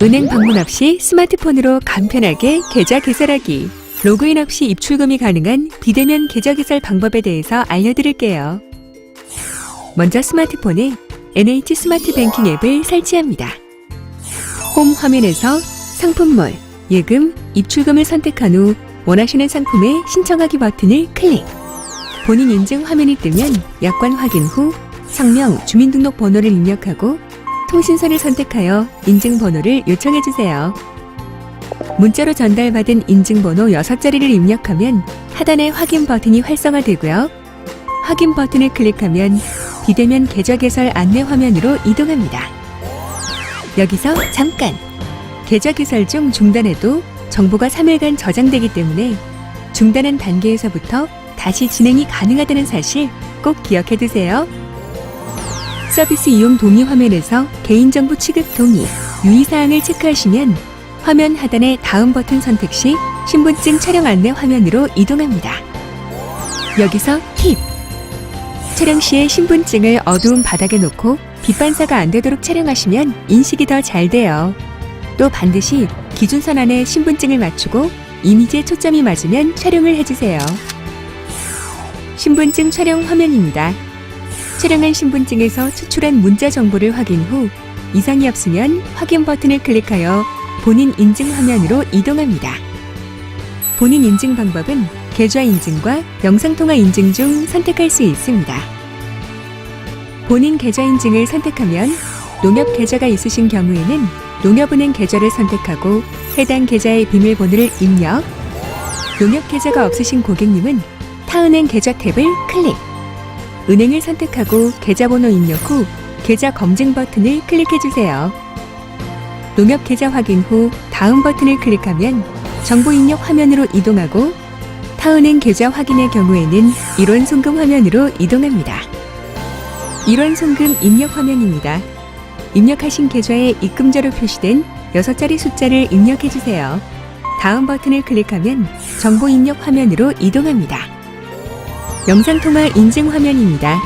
은행 방문 없이 스마트폰으로 간편하게 계좌 개설하기. 로그인 없이 입출금이 가능한 비대면 계좌 개설 방법에 대해서 알려드릴게요. 먼저 스마트폰에 NH 스마트 뱅킹 앱을 설치합니다. 홈 화면에서 상품몰, 예금, 입출금을 선택한 후 원하시는 상품의 신청하기 버튼을 클릭. 본인 인증 화면이 뜨면 약관 확인 후 성명, 주민등록번호를 입력하고 통신사를 선택하여 인증번호를 요청해 주세요. 문자로 전달받은 인증번호 6자리를 입력하면 하단의 확인 버튼이 활성화되고요. 확인 버튼을 클릭하면 비대면 계좌 개설 안내 화면으로 이동합니다. 여기서 잠깐! 계좌 개설 중 중단해도 정보가 3일간 저장되기 때문에 중단한 단계에서부터 다시 진행이 가능하다는 사실 꼭 기억해 두세요. 서비스 이용 동의 화면에서 개인정보 취급 동의, 유의사항을 체크하시면 화면 하단의 다음 버튼 선택 시 신분증 촬영 안내 화면으로 이동합니다. 여기서 팁! 촬영 시에 신분증을 어두운 바닥에 놓고 빛 반사가 안 되도록 촬영하시면 인식이 더 잘 돼요. 또 반드시 기준선 안에 신분증을 맞추고 이미지에 초점이 맞으면 촬영을 해주세요. 신분증 촬영 화면입니다. 촬영한 신분증에서 추출한 문자 정보를 확인 후 이상이 없으면 확인 버튼을 클릭하여 본인 인증 화면으로 이동합니다. 본인 인증 방법은 계좌 인증과 영상통화 인증 중 선택할 수 있습니다. 본인 계좌 인증을 선택하면 농협 계좌가 있으신 경우에는 농협은행 계좌를 선택하고 해당 계좌의 비밀번호를 입력. 농협 계좌가 없으신 고객님은 타은행 계좌 탭을 클릭. 은행을 선택하고 계좌번호 입력 후 계좌 검증 버튼을 클릭해 주세요. 농협 계좌 확인 후 다음 버튼을 클릭하면 정보 입력 화면으로 이동하고 타은행 계좌 확인의 경우에는 일원 송금 화면으로 이동합니다. 일원 송금 입력 화면입니다. 입력하신 계좌에 입금자로 표시된 6자리 숫자를 입력해 주세요. 다음 버튼을 클릭하면 정보 입력 화면으로 이동합니다. 영상통화 인증 화면입니다.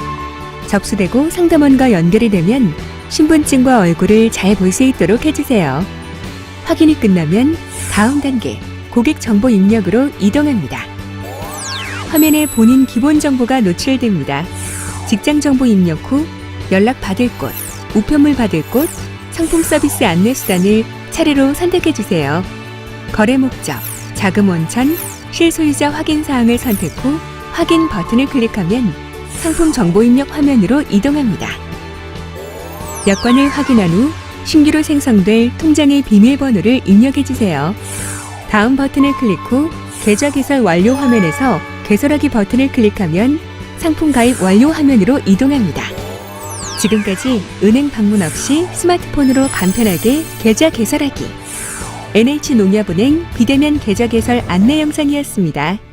접수되고 상담원과 연결이 되면 신분증과 얼굴을 잘 볼 수 있도록 해주세요. 확인이 끝나면 다음 단계 고객 정보 입력으로 이동합니다. 화면에 본인 기본 정보가 노출됩니다. 직장 정보 입력 후 연락 받을 곳, 우편물 받을 곳, 상품 서비스 안내 수단을 차례로 선택해 주세요. 거래 목적, 자금 원천, 실소유자 확인 사항을 선택 후 확인 버튼을 클릭하면 상품 정보 입력 화면으로 이동합니다. 여권을 확인한 후 신규로 생성될 통장의 비밀번호를 입력해 주세요. 다음 버튼을 클릭 후 계좌 개설 완료 화면에서 개설하기 버튼을 클릭하면 상품 가입 완료 화면으로 이동합니다. 지금까지 은행 방문 없이 스마트폰으로 간편하게 계좌 개설하기. NH농협은행 비대면 계좌 개설 안내 영상이었습니다.